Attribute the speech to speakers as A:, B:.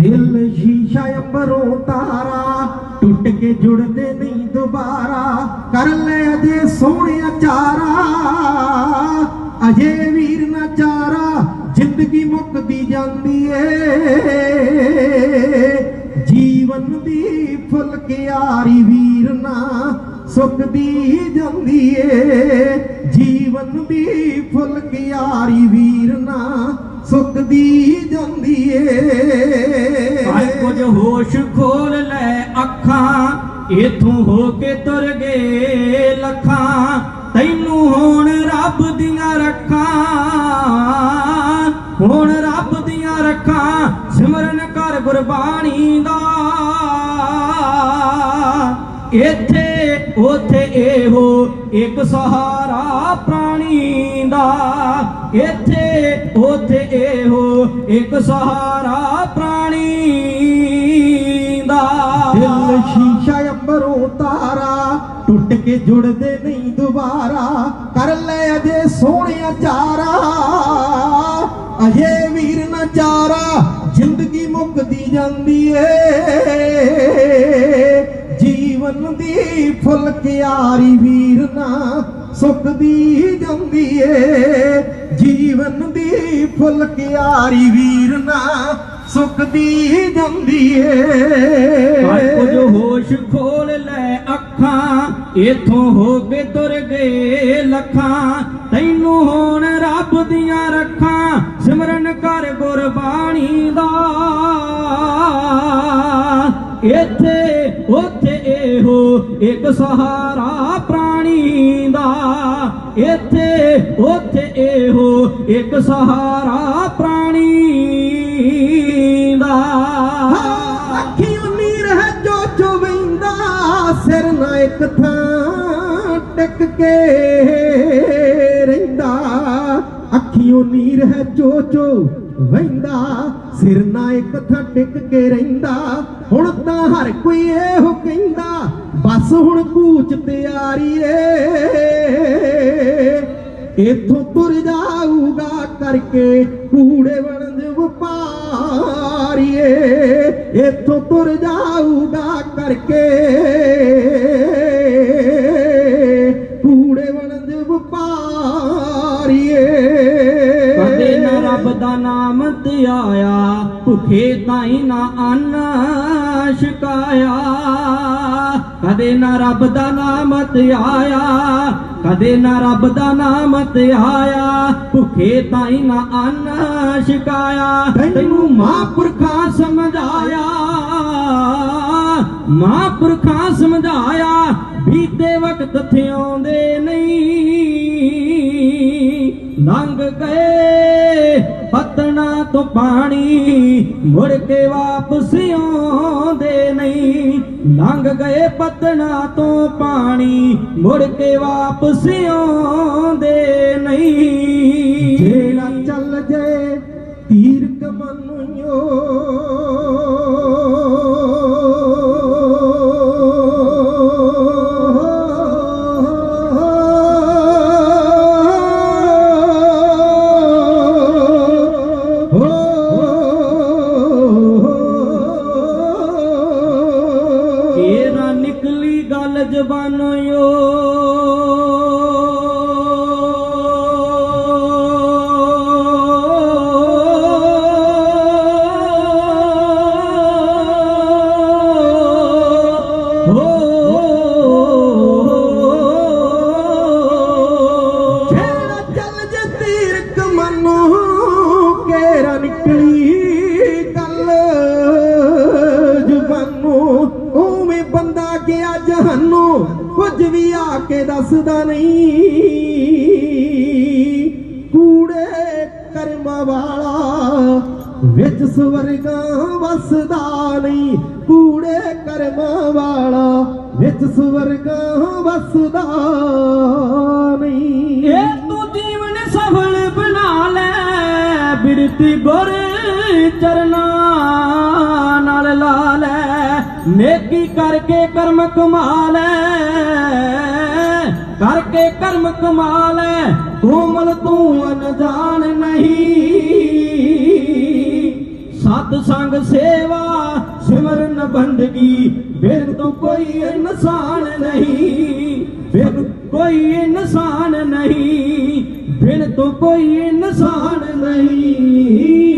A: ਦਿਲ ਸ਼ੀਸ਼ਾ ਅੰਬਰੋਂ ਤਾਰਾ, ਟੁੱਟ ਕੇ ਜੁੜਦੇ ਨਹੀਂ ਦੁਬਾਰਾ। ਕਰ ਲੈ ਅਜੇ ਸੋਹਣਿਆ ਚਾਰਾ, ਅਜੇ ਵੀਰ ਨਾ ਚਾਰਾ, ਜ਼ਿੰਦਗੀ ਮੁੱਕਦੀ ਜਾਂਦੀ ਏ। ਜੀਵਨ ਦੀ ਫੁੱਲ ਕਿਆਰੀ ਵੀਰ ਨਾ ਸੁੱਕਦੀ ਜਾਂਦੀ ਏ। ਜੀਵਨ ਦੀ ਫੁੱਲ ਕਿਆਰੀ ਵੀਰ ਨਾ ਸੁੱਕਦੀ ਜਾਂਦੀ
B: ਹੋਸ਼ ਖੋਲ ਲੈ ਅੱਖਾਂ, ਇਥੋਂ ਹੋ ਕੇ ਤੁਰ ਗਏ ਲੱਖਾਂ। ਤੈਨੂੰ ਹੁਣ ਰੱਬ ਦੀਆਂ ਰੱਖਾਂ, ਹੋਣ ਰੱਬ ਦੀਆਂ ਰੱਖਾਂ, ਸਿਮਰਨ ਕਰ ਗੁਰਬਾਣੀ ਦਾ। ਇੱਥੇ, ਉਥੇ ਇਹੋ ਇੱਕ ਸਹਾਰਾ ਪ੍ਰਾਣੀ ਦਾ। ਇੱਥੇ, ਉਥੇ ਇਹੋ ਇੱਕ ਸਹਾਰਾ ਪ੍ਰਾਣੀ
A: ਜੁੜਦੇ ਨਹੀਂ ਦੁਬਾਰਾ, ਕਰ ਲੈ ਅਜੇ ਸੋਹਣਿਆ ਚਾਰਾ। ਅਜੇ ਵੀਰ ਨਾ ਚਾਰਾ, ਜ਼ਿੰਦਗੀ ਮੁੱਕਦੀ ਜਾਂਦੀ ਏ। ਜੀਵਨ ਦੀ ਫੁੱਲ ਕਿਆਰੀ ਵੀਰ ਨਾ ਸੁੱਕਦੀ ਜਾਂਦੀ ਏ। ਜੀਵਨ ਦੀ ਫੁੱਲ ਕਿਆਰੀ ਵੀਰ ਨਾ ਸੁੱਕਦੀ ਜਾਂਦੀ ਏ।
B: ਕੁਝ ਹੋਸ਼ ਖੋਲ ਲੈ ਅੱਖਾਂ ਇਥੋਂ ਹੋ ਕੇ ਤੁਰ ਗਏ ਲੱਖਾਂ, ਤੈਨੂੰ ਹੁਣ ਰੱਬ ਦੀਆਂ ਰੱਖਾਂ, ਸਿਮਰਨ ਕਰ ਗੁਰਬਾਣੀ ਦਾ। ਇੱਥੇ, ਉੱਥੇ ਇਹੋ ਇੱਕ ਸਹਾਰਾ ਪ੍ਰਾਣੀ ਦਾ। ਇੱਥੇ, ਉੱਥੇ ਇਹੋ ਇੱਕ ਸਹਾਰਾ
A: ਟਿਕ ਕੇ ਰਹਿੰਦਾ। ਅੱਖੀਓ ਨੀਰ ਹੈ ਜੋ ਜੋ ਵੈਂਦਾ ਸਿਰ ਨਾ ਇੱਕ ਥਾਂ ਟਿਕ ਕੇ ਰਹਿੰਦਾ। ਹੁਣ ਤਾਂ ਹਰ ਕੋਈ ਇਹੋ ਕਹਿੰਦਾ, ਬਸ ਹੁਣ ਕੂਚ ਤਿਆਰੀ ਏ ਇਥੋਂ ਤੁਰ ਜਾਊਗਾ ਕਰਕੇ ਕੂੜੇ ਵਣਜ ਵਪਾਰੀਏ। ਇਥੋਂ ਤੁਰ ਜਾਊਗਾ ਕਰਕੇ
B: ਭੁਖੇ ਤਾਈ ਨਾ ਅੰਨ ਛਕਾਇਆ। ਕਦੇ ਨਾ ਰੱਬ ਦਾ ਨਾਮ ਧਿਆਇਆ, ਕਦੇ ਨਾ ਰੱਬ ਦਾ ਨਾਮ ਧਿਆਇਆ। ਭੁਖੇ ਤਾਈ ਨਾ ਅੰਨ ਛਕਾਇਆ, ਤੈਨੂੰ ਮਹਾਂਪੁਰਖਾਂ ਸਮਝਾਇਆ। ਮਹਾਂਪੁਰਖਾਂ ਸਮਝਾਇਆ, ਬੀਤੇ ਵਕਤ ਥਿਆਉਂਦੇ ਨਹੀਂ। ਲੰਘ ਗਏ ਤੋਂ ਪਾਣੀ ਮੁੜ ਕੇ ਵਾਪਸ ਆਉਂਦੇ ਨਹੀਂ ਲੰਘ ਗਏ ਪਤਨਾ ਤੋਂ ਪਾਣੀ ਮੁੜ ਕੇ ਵਾਪਸ ਆਉਂਦੇ ਨਹੀਂ
A: ਜਿਹੜਾ ਚੱਲ ਜੇ ਤੀਰ ਕਮਨਿਓ
B: ਜ਼ਬਾਨੋਂ
A: ਕੇ ਦੱਸਦਾ ਨਹੀਂ। ਕੂੜੇ ਕਰਮ ਵਾਲਾ ਵਿੱਚ ਸਵਰਗਾਂ ਵਸਦਾ ਨਹੀਂ। ਕੂੜੇ ਕਰਮ ਵਾਲਾ ਵਿੱਚ ਸਵਰਗਾਂ ਵਸਦਾ ਨਹੀਂ।
B: ਇਹ ਤੂੰ ਜੀਵਨ ਸਫਲ ਬਣਾ ਲੈ, ਬਿਰਤੀ ਗੁਰ ਚਰਨਾ ਨਾਲ ਲਾ ਲੈ। ਨੇਕੀ ਕਰਕੇ ਕਰਮ ਕਮਾ ਲੈ। ਕਰਕੇ ਕਰਮ ਕਮਾ ਕੋਮਲ ਤੂੰ ਅਨਜਾਨ ਨਹੀਂ। ਸਤ ਸੰਗ ਸੇਵਾ, ਸਿਮਰਨ ਬੰਦਗੀ, ਬਿਨ ਤੋਂ ਕੋਈ ਇਨਸਾਨ ਨਹੀਂ। ਬਿਨ ਕੋਈ ਇਨਸਾਨ ਨਹੀਂ, ਬਿਨ ਤੋਂ ਕੋਈ ਇਨਸਾਨ ਨਹੀਂ।